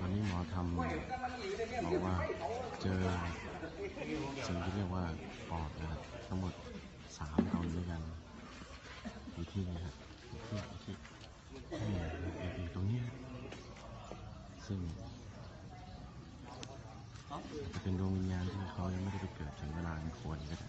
วันนี้หมอทำบอกว่าเจอสิ่งที่เรียกว่าปอดนะครับทั้งหมดสามตนด้วยกันอยู่ที่นี่ครับอยู่ที่ที่นี่อยู่ตรงนี้ซึ่งจะเป็นดวงวิญญาณที่เขายังไม่ได้ไปเกิดถึงเวลาอันควรก็ได้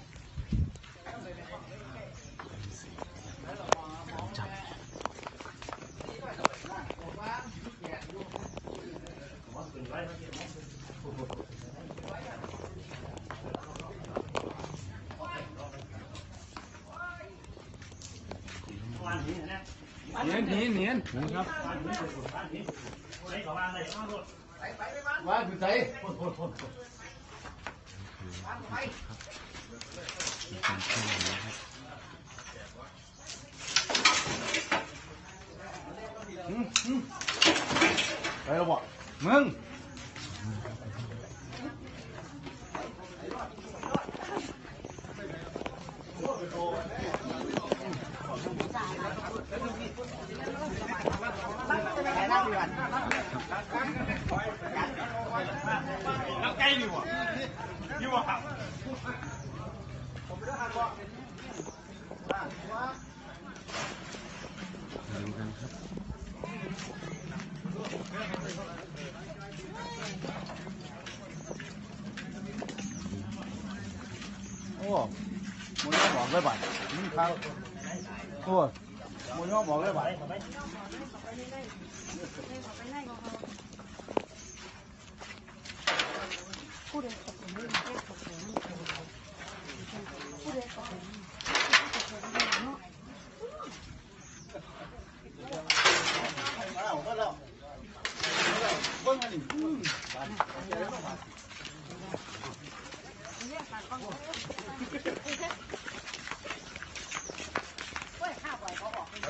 เนียนเนียนเนียนนะครับว่าคือใจมีการเคลื่อนไหวนะครับไปแล้วบอกมึง ดูกันครับโอ้มึงบอกเลยบัดมึงเขาโอ้มึงบอกเลยบัดท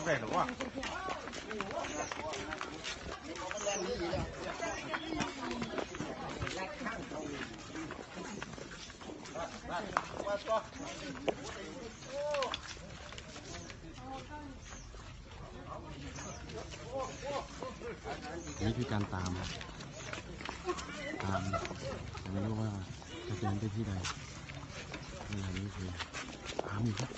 ำไงหรอวะ นี่คือการตามตามแต่ไม่รู้ว่าจะเดินไปที่ใดเวลานี้คือตามอยู่ครับ